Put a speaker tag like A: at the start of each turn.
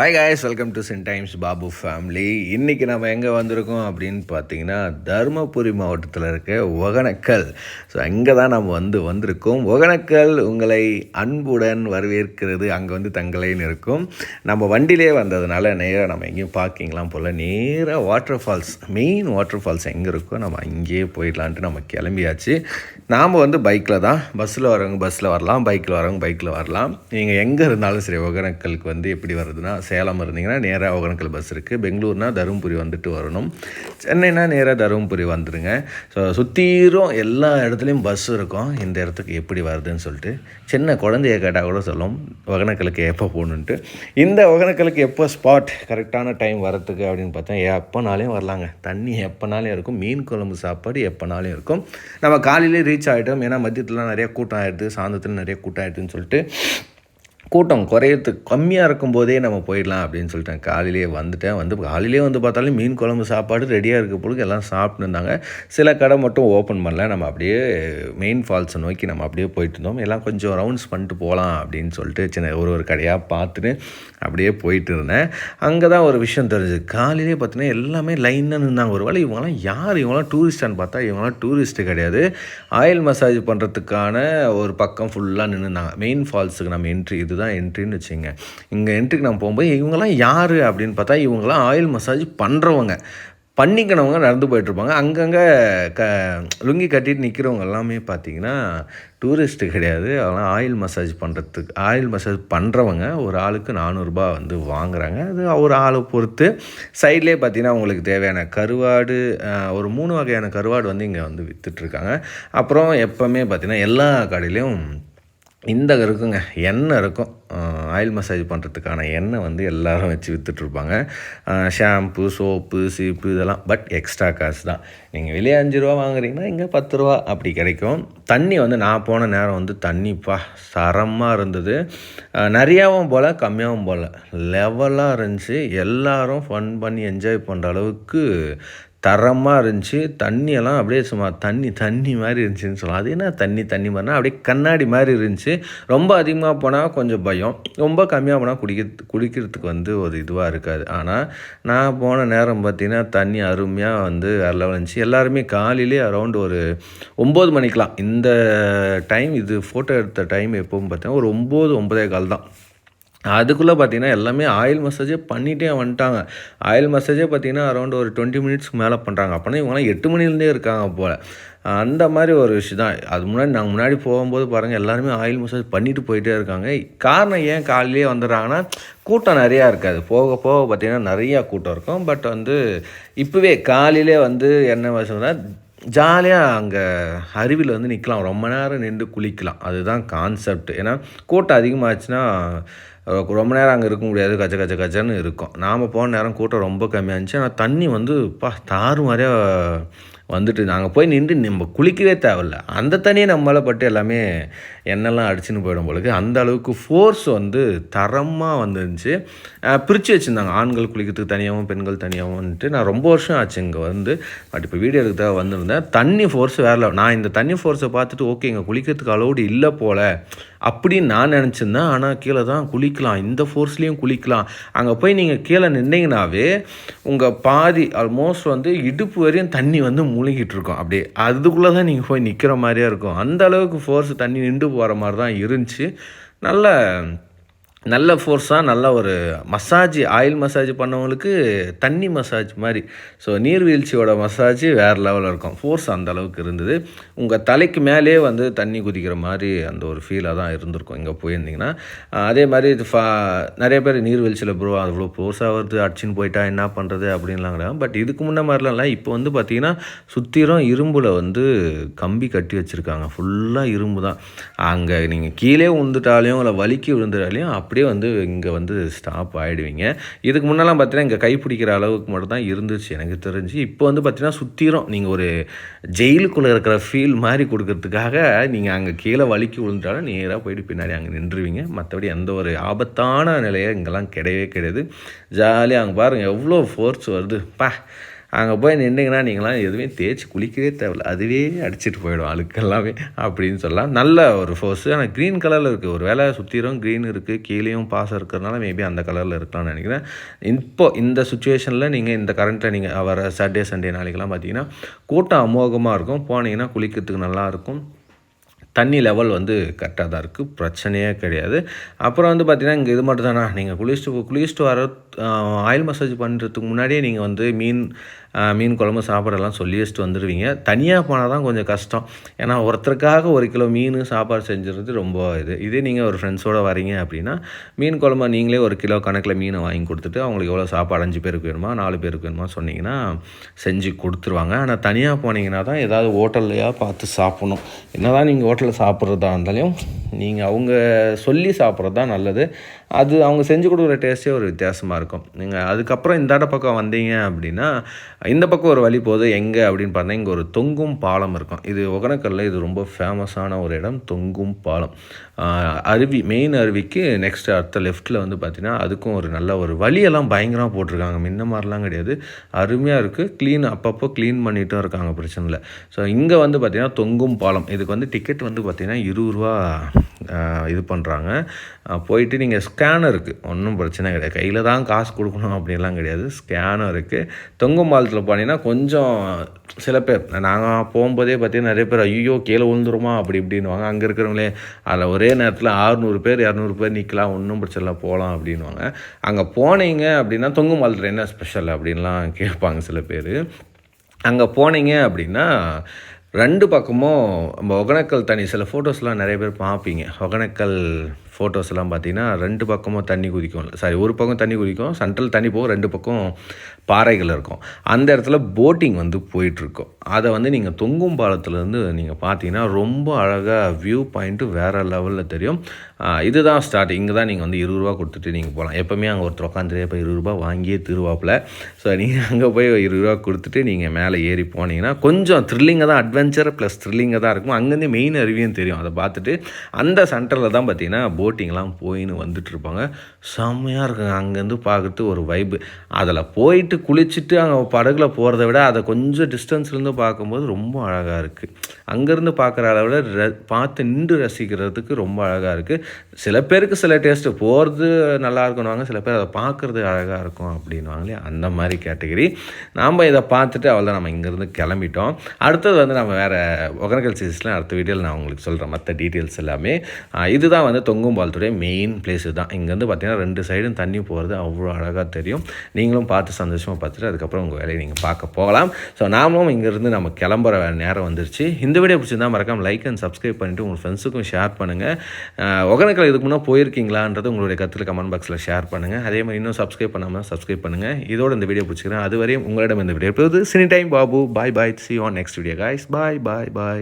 A: Hi guys welcome to Cine Times Babu family இன்றைக்கி நம்ம எங்கே வந்திருக்கோம் அப்படின்னு பார்த்தீங்கன்னா தருமபுரி மாவட்டத்தில் இருக்க ஒகனக்கல். ஸோ அங்கே தான் நம்ம வந்து வந்திருக்கோம். ஒகனக்கல் உங்களை அன்புடன் வரவேற்கிறது அங்கே வந்து தங்கலைன்னு இருக்கும். நம்ம வண்டியிலே வந்ததுனால நேராக நம்ம எங்கேயும் பார்க்கிங்லாம் போல் நேராக water falls main water falls எங்கே இருக்கோ நம்ம அங்கேயே போயிடலான்ட்டு நம்ம கிளம்பியாச்சு. நாம் வந்து பைக்கில் தான். பஸ்ஸில் வரவங்க பஸ்ஸில் வரலாம் பைக்கில் வரவங்க பைக்கில் வரலாம். நீங்கள் எங்கே இருந்தாலும் சரி ஒகனக்கலுக்கு வந்து எப்படி வருதுன்னா சேலம் இருந்தீங்கன்னா நேராக ஒகனக்கல் பஸ் இருக்குது பெங்களூர்னா தருமபுரி வந்துட்டு வரணும். சென்னைனா நேராக தருமபுரி வந்துடுங்க ஸோ சுற்றிரும் எல்லா இடத்துலையும் பஸ் இருக்கும். இந்த இடத்துக்கு எப்படி வருதுன்னு சொல்லிட்டு சின்ன குழந்தைய கேட்டால் கூட சொல்லும். ஒகனக்கலுக்கு எப்போ போகணுன்ட்டு இந்த ஒகனக்கலுக்கு எப்போ ஸ்பாட் கரெக்டான டைம் வரத்துக்கு அப்படின்னு பார்த்தா எப்போனாலையும் வரலாங்க. தண்ணி எப்போனாலும் இருக்கும். மீன் குழம்பு சாப்பாடு எப்போனாலும் இருக்கும். நம்ம காலையிலே ரீச் ஆகிட்டோம் ஏன்னா மதியத்துலாம் நிறைய கூட்டம் ஆகிடுது சாயந்தரத்தில் நிறைய கூட்டம் ஆகிடுதுன்னு சொல்லிட்டு கூட்டம் குறையறதுக்கு கம்மியாக இருக்கும்போதே நம்ம போயிடலாம் அப்படின்னு சொல்லிட்டேன் காலையிலேயே வந்துட்டேன். வந்து காலையிலே வந்து பார்த்தாலும் மீன் குழம்பு சாப்பாடு ரெடியாக இருக்க பொழுது எல்லாம் சாப்பிட்டுருந்தாங்க சில கடை மட்டும் ஓப்பன் பண்ணல. நம்ம அப்படியே மெயின் ஃபால்ஸை நோக்கி நம்ம அப்படியே போயிட்டு இருந்தோம். எல்லாம் கொஞ்சம் ரவுண்ட்ஸ் பண்ணிட்டு போகலாம் அப்படின்னு சொல்லிட்டு சின்ன ஒரு ஒரு கடையாக பார்த்துட்டு அப்படியே போயிட்டு இருந்தேன். அங்கே தான் ஒரு விஷயம் தெரிஞ்சது. காலையிலே பார்த்தீங்கன்னா எல்லாமே லைனாக நின்னாங்க ஒரு வேலை இவங்களாம் யார்? இவங்களாம் டூரிஸ்டான்னு பார்த்தா இவங்களாம் டூரிஸ்ட்டு கிடையாது. ஆயில் மசாஜ் பண்ணுறதுக்கான ஒரு பக்கம் ஃபுல்லாக நின்றுந்தாங்க மெயின் ஃபால்ஸுக்கு நம்ம என்ட்ரி இது இதுதான் என்ட்ரின்னு வச்சுங்க இங்கே என்ட்ரிக்கு நான் போகும்போது இவங்கெல்லாம் யார் அப்படின்னு பார்த்தா இவங்கெல்லாம் ஆயில் மசாஜ் பண்ணுறவங்க பண்ணிக்கினவங்க நடந்து போயிட்டுருப்பாங்க. அங்கங்கே க லுங்கி கட்டிட்டு நிற்கிறவங்க எல்லாமே பார்த்தீங்கன்னா டூரிஸ்ட்டு கிடையாது. அதெல்லாம் ஆயில் மசாஜ் பண்ணுறதுக்கு ஆயில் மசாஜ் பண்ணுறவங்க ஒரு ஆளுக்கு நானூறுரூபா வந்து வாங்குறாங்க. அது ஒரு ஆளை பொறுத்து. சைட்லேயே பார்த்தீங்கன்னா அவங்களுக்கு தேவையான கருவாடு ஒரு மூணு வகையான கருவாடு வந்து இங்கே வந்து விற்றுட்ருக்காங்க அப்புறம் எப்போவுமே பார்த்தீங்கன்னா எல்லா கடையிலையும் இந்த இருக்குங்க. எண்ணெய் இருக்கும். ஆயில் மசாஜ் பண்ணுறதுக்கான எண்ணெய் வந்து எல்லோரும் வச்சு விற்றுட்ருப்பாங்க ஷாம்பு சோப்பு சீப்பு இதெல்லாம். பட் எக்ஸ்ட்ரா காசு தான். நீங்கள் வெளியே அஞ்சு ரூபா வாங்குறீங்கன்னா இங்கே பத்து ரூபா அப்படி கிடைக்கும். தண்ணி வந்து நான் போன நேரம் வந்து தண்ணிப்பா சரமாக இருந்தது. நிறையாவும் போல் கம்மியாகவும் போல். லெவலாக இருந்துச்சு. எல்லோரும் ஃபன் பண்ணி என்ஜாய் பண்ணுற அளவுக்கு தரமாக இருந்துச்சு. தண்ணியெல்லாம் அப்படியே சும்மா தண்ணி தண்ணி மாதிரி இருந்துச்சுன்னு சொல்லலாம். அது என்ன தண்ணி தண்ணி மாதிரினா அப்படியே கண்ணாடி மாதிரி இருந்துச்சு. ரொம்ப அதிகமாக போனால் கொஞ்சம் பயம். ரொம்ப கம்மியாக போனால் குடிக்கிறது குடிக்கிறதுக்கு வந்து ஒரு இதுவாக இருக்காது. ஆனால் நான் போன நேரம் பார்த்தீங்கன்னா தண்ணி அருமையாக வந்து அதில் இருந்துச்சு எல்லாருமே காலையிலே அரௌண்ட் ஒரு ஒம்பது மணிக்கெலாம் இந்த டைம் இது ஃபோட்டோ எடுத்த டைம் எப்போவும் பார்த்தீங்கன்னா ஒரு ஒம்பது ஒம்பதே கால் தான். அதுக்குள்ளே பார்த்தீங்கன்னா எல்லாமே ஆயில் மசாஜே பண்ணிகிட்டே வந்துட்டாங்க. ஆயில் மசாஜே பார்த்தீங்கன்னா அரௌண்ட் ஒரு டுவெண்ட்டி மினிட்ஸ்க்கு மேலே பண்ணுறாங்க அப்படின்னா இவங்கெல்லாம் எட்டு மணிலேருந்தே இருக்காங்க போல். அந்த மாதிரி ஒரு விஷயம் தான் அது முன்னாடி நாங்கள் முன்னாடி போகும்போது பாருங்கள் எல்லாருமே ஆயில் மசாஜ் பண்ணிட்டு போயிட்டே இருக்காங்க. காரணம் ஏன் காலையிலேயே வந்துடுறாங்கன்னா கூட்டம் நிறையா இருக்காது. போக போக பார்த்தீங்கன்னா நிறையா கூட்டம் இருக்கும். பட் வந்து இப்போவே காலையிலே வந்து என்ன விஷயம்னா ஜாலியாக அங்கே அருவியில் வந்து நிற்கலாம் ரொம்ப நேரம் நின்று குளிக்கலாம். அதுதான் கான்செப்ட் ஏன்னா கூட்டம் அதிகமாகச்சுன்னா ரொம்ப நேரம் அங்கே இருக்க முடியாது. கச்ச கச்ச கச்சன்னு இருக்கும். நாம் போன நேரம் கூட்டம் ரொம்ப கம்மியாக இருந்துச்சு. ஆனால் தண்ணி வந்து பா தாறு மாதிரியாக வந்துட்டு நாங்கள் போய் நின்று நம்ம குளிக்கவே தேவையில்ல. அந்த தண்ணியை நம்மளால் பட்டு எல்லாமே எண்ணெய்லாம் அடிச்சுன்னு போயிடும் போலுக்கு அந்த அளவுக்கு ஃபோர்ஸ் வந்து தரமாக வந்துருந்துச்சு. பிரித்து வச்சுருந்தாங்க. ஆண்கள் குளிக்கிறதுக்கு தனியாகவும் பெண்கள் தனியாகவும்ன்ட்டு நான் ரொம்ப வருஷம் ஆச்சு இங்கே வந்து. பட் இப்போ வீடியோ எடுக்க வந்திருந்தேன். தண்ணி ஃபோர்ஸ் வேறு நான் இந்த தண்ணி ஃபோர்ஸை பார்த்துட்டு ஓகே இங்கே குளிக்கிறதுக்கு அலௌடு இல்லை போல். அப்படின்னு நான் நினச்சிருந்தேன். ஆனால் கீழே தான் குளிக்கலாம். இந்த ஃபோர்ஸ்லேயும் குளிக்கலாம். அங்கே போய் நீங்கள் கீழே நின்னீங்கனாவே உங்கள் பாதி ஆல்மோஸ்ட் வந்து இடுப்பு வரையும் தண்ணி வந்து முழுகிட்டு இருக்கும். அப்படியே அதுக்குள்ளே தான் நீங்கள் போய் நிற்கிற மாதிரியே இருக்கும். அந்த அளவுக்கு ஃபோர்ஸ் தண்ணி நின்று போகிற மாதிரி தான் இருந்துச்சு. நல்ல நல்ல ஃபோர்ஸாக நல்ல ஒரு மசாஜ் ஆயில் மசாஜ் பண்ணவங்களுக்கு தண்ணி மசாஜ் மாதிரி. ஸோ நீர்வீழ்ச்சியோட மசாஜ் வேறு லெவலில் இருக்கும். ஃபோர்ஸ் அந்த அளவுக்கு இருந்தது. உங்கள் தலைக்கு மேலே வந்து தண்ணி குதிக்கிற மாதிரி அந்த ஒரு ஃபீலாக தான் இருந்திருக்கும். இங்கே போயிருந்தீங்கன்னா அதே மாதிரி இது ஃபா நிறைய பேர் நீர்வீழ்ச்சியில் ப்ரோ அவ்வளோ ஃபோர்ஸாக வருது அடிச்சின்னு போயிட்டா என்ன பண்ணுறது அப்படின்லாம் கிடையாது. பட் இதுக்கு முன்ன மாதிரிலாம் இல்லை. இப்போ வந்து பார்த்திங்கன்னா சுற்றிலும் இரும்பில் வந்து கம்பி கட்டி வச்சுருக்காங்க. ஃபுல்லாக இரும்பு தான். அங்கே நீங்கள் கீழே விழுந்துட்டாலையும் இல்லை வலிக்கு விழுந்துட்டாலையும் அப்படியே வந்து இங்கே வந்து ஸ்டாப் ஆகிடுவீங்க இதுக்கு முன்னெல்லாம் பார்த்தீங்கன்னா இங்கே கைப்பிடிக்கிற அளவுக்கு மட்டும் தான் இருந்துச்சு எனக்கு தெரிஞ்சு. இப்போ வந்து பார்த்தீங்கன்னா சுற்றிரும் நீங்கள் ஒரு ஜெயிலுக்குள்ளே இருக்கிற ஃபீல் மாதிரி கொடுக்கறதுக்காக நீங்கள் அங்கே கீழே வலிக்கு விழுந்துட்டாலும் நேராக போயிட்டு பின்னாடி அங்கே நின்றுவீங்க. மற்றபடி எந்த ஒரு ஆபத்தான நிலையை இங்கெல்லாம் கிடையவே கிடையாது. ஜாலியாக அங்கே பாருங்கள் எவ்வளோ ஃபோர்ஸ் வருது. பா அங்கே போய் நின்றுங்கன்னா நீங்களாம் எதுவுமே தேய்ச்சி குளிக்கவே தேவையில்ல. அதுவே அடிச்சிட்டு போயிடும் அழுக்கெல்லாமே அப்படின்னு சொல்லலாம். நல்ல ஒரு ஃபோர்ஸு ஆனால் க்ரீன் கலரில் இருக்குது ஒரு வேலை சுற்றிலும் க்ரீன் இருக்குது கீழேயும் பாசம் இருக்கிறதுனால மேபி அந்த கலரில் இருக்கலாம்னு நினைக்கிறேன். இப்போ இந்த சுச்சுவேஷனில் நீங்கள் இந்த கரண்ட்டில் நீங்கள் வர சாட்டர்டே சண்டே நாளைக்கெல்லாம் பார்த்தீங்கன்னா கூட்டம் அமோகமாக இருக்கும். போனீங்கன்னா குளிக்கிறதுக்கு நல்லாயிருக்கும் தண்ணி லெவல் வந்து கரெக்டாக தான் இருக்குது பிரச்சனையே கிடையாது. அப்புறம் வந்து பார்த்திங்கன்னா இங்கே இது மட்டும் தானா? நீங்கள் குளிச்சுட்டு குளிச்சுட்டு வர ஆயில் மசாஜ் பண்ணுறதுக்கு முன்னாடியே நீங்கள் வந்து மீன் மீன் குழம்பு சாப்பாடெல்லாம் சொல்லி வச்சுட்டு வந்துடுவீங்க தனியாக போனால் தான் கொஞ்சம் கஷ்டம். ஏன்னா ஒருத்தருக்காக ஒரு கிலோ மீன் சாப்பாடு செஞ்சுறது ரொம்ப இது. இதே நீங்கள் ஒரு ஃப்ரெண்ட்ஸோடு வரீங்க அப்படின்னா மீன் குழம்பு நீங்களே ஒரு கிலோ கணக்கில் மீனை வாங்கி கொடுத்துட்டு அவங்களுக்கு எவ்வளோ சாப்பாடு அஞ்சு பேருக்கு வேணுமா நாலு பேருக்கு வேணுமா சொன்னீங்கன்னா செஞ்சு கொடுத்துருவாங்க. ஆனால் தனியாக போனீங்கன்னா தான் ஏதாவது ஹோட்டல்லையாக பார்த்து சாப்பிட்ணும். என்ன தான் நீங்கள் ஹோட்டலில் சாப்பிட்றதா இருந்தாலும் நீங்கள் அவங்க சொல்லி சாப்பிட்றது தான் நல்லது. அது அவங்க செஞ்சு கொடுக்குற டேஸ்ட்டே ஒரு வித்தியாசமாக இருக்கும். நீங்கள் அதுக்கப்புறம் இந்தாட்ட பக்கம் வந்தீங்க அப்படின்னா இந்த பக்கம் ஒரு வழி போகுது எங்கே அப்படின்னு பார்த்தா இங்கே ஒரு தொங்கும் பாலம் இருக்கும். இது ஒகனக்கல்ல இது ரொம்ப ஃபேமஸான ஒரு இடம் தொங்கும் பாலம். அருவி மெயின் அருவிக்கு நெக்ஸ்ட் அடுத்த லெஃப்ட்டில் வந்து பார்த்திங்கன்னா அதுக்கும் ஒரு நல்ல ஒரு வழியெல்லாம் பயங்கரமாக போட்டிருக்காங்க. முன்ன மாதிரிலாம் கிடையாது. அருமையாக இருக்குது க்ளீன் அப்பப்போ க்ளீன் பண்ணிட்டும் இருக்காங்க பிரச்சனை இல்லை. ஸோ இங்கே வந்து பார்த்திங்கன்னா தொங்கும் பாலம். இதுக்கு வந்து டிக்கெட் வந்து பார்த்திங்கன்னா இருபது ரூபா இது பண்ணுறாங்க போயிட்டு நீங்கள் ஸ்கேனர் இருக்குது ஒன்றும் பிரச்சனை கிடையாது. கையில் தான் காசு கொடுக்கணும் அப்படின்லாம் கிடையாது. ஸ்கேனர் இருக்குது தொங்கும் பாலத்தில் போனீங்கன்னா கொஞ்சம் சில பேர் நாங்கள் போகும்போதே பார்த்தீங்கன்னா நிறைய பேர் ஐயோ கீழே விழுந்துருமா? அப்படி இப்படின்வாங்க அங்கே இருக்கிறவங்களே அதில் ஒரே நேரத்தில் ஆறுநூறு பேர் இரநூறு பேர் நிற்கலாம் ஒன்றும் பிரச்சனை இல்லை போகலாம் அப்படின்வாங்க அங்கே போனீங்க அப்படின்னா தொங்கும் பாலத்தில் என்ன ஸ்பெஷல் அப்படின்லாம் கேட்பாங்க சில பேர். அங்கே போனீங்க அப்படின்னா ரெண்டு பக்கமும் நம்ம ஒகேனக்கல் தனி சில ஃபோட்டோஸ்லாம் நிறைய பேர் பார்ப்பீங்க. ஒகேனக்கல் ஃபோட்டோஸ்லாம் பார்த்தீங்கன்னா ரெண்டு பக்கமும் தண்ணி குதிக்கும். சாரி ஒரு பக்கம் தண்ணி குதிக்கும் சென்ட்ரல் தண்ணி போகும் ரெண்டு பக்கம் பாறைகள் இருக்கும். அந்த இடத்துல போட்டிங் வந்து போயிட்டுருக்கும். அதை வந்து நீங்கள் தொங்கும் பாலத்துலேருந்து நீங்கள் பார்த்தீங்கன்னா ரொம்ப அழகாக வியூ பாயிண்ட்டு வேறு லெவலில் தெரியும். இதுதான் ஸ்டார்ட் இங்கே தான் நீங்கள் வந்து இருபது ரூபா கொடுத்துட்டு நீங்கள் போகலாம். எப்போவுமே அங்கே ஒருத்தர் உட்காந்துட்டே போய் இருபது ரூபா வாங்கியே திருவாப்பில். ஸோ நீங்கள் அங்கே போய் இருபது ரூபா கொடுத்துட்டு நீங்கள் மேலே ஏறி போனீங்கன்னா கொஞ்சம் த்ரில்லிங்காக தான் அட்வென்ச்சர் ப்ளஸ் த்ரில்லிங்காக தான் இருக்கும். அங்கேருந்து மெயின் அருவியும் தெரியும். அதை பார்த்துட்டு அந்த சென்டரில் தான் பார்த்தீங்கன்னா போட்டிங்லாம் போயின்னு வந்துட்டுருப்பாங்க. செம்மையாக இருக்குங்க அங்கேருந்து பார்க்குறது ஒரு வைப்பு அதில் போயிட்டு குளிச்சுட்டு அங்கே படகுல போகிறத விட அதை கொஞ்சம் டிஸ்டன்ஸ்லேருந்து பார்க்கும்போது ரொம்ப அழகாக இருக்குது அங்கேருந்து பார்க்குற அளவில் ர பார்த்து நின்று ரசிக்கிறதுக்கு ரொம்ப அழகாக இருக்குது சில பேருக்கு சில டேஸ்ட்டு போகிறது நல்லா இருக்கணுவாங்க சில பேர் அதை பார்க்குறது அழகாக இருக்கும் அப்படின்வாங்களே அந்த மாதிரி கேட்டகரி நாம் இதை பார்த்துட்டு அவள் தான் நம்ம இங்கேருந்து கிளம்பிட்டோம். அடுத்தது வந்து நம்ம வேறு ஒகனக்கல் சீசஸ்லாம் அடுத்த வீடியோவில் நான் உங்களுக்கு சொல்கிறேன் மற்ற டீட்டெயில்ஸ் எல்லாமே. இதுதான் வந்து தொங்கும் பாலத்துடைய மெயின் பிளேஸ் தான் இங்கேருந்து பார்த்தீங்கன்னா ரெண்டு சைடும் தண்ணி போகிறது அவ்வளோ அழகாக தெரியும். நீங்களும் பார்த்து சந்தோஷமாக பார்த்துட்டு அதுக்கப்புறம் உங்கள் வேலையை நீங்கள் பார்க்க போகலாம். ஸோ நாமளும் இங்கேருந்து நம்ம கிளம்புற நேரம் வந்துருச்சு. இந்த வீடியோ பிடிச்சிருந்தா மறக்காமல் லைக் அண்ட் சப்ஸ்கிரைப் பண்ணிவிட்டு உங்கள் ஃப்ரெண்ட்ஸுக்கும் ஷேர் பண்ணுங்கள் ஒகனக்கல் இதுக்கு முன்னே போயிருக்கீங்களான்றது உங்களுடைய கருத்தில் கமெண்ட் பாக்ஸில் ஷேர் பண்ணுங்கள் அதே மாதிரி இன்னும் சப்ஸ்கிரைப் பண்ணாமல் சப்ஸ்கிரைப் பண்ணுங்கள் இதோட இந்த வீடியோ பிடிச்சிக்கிறேன் அதுவரையும் உங்களிடம் இந்த video Cine Time Babu. Bye bye see on next video guys bye bye bye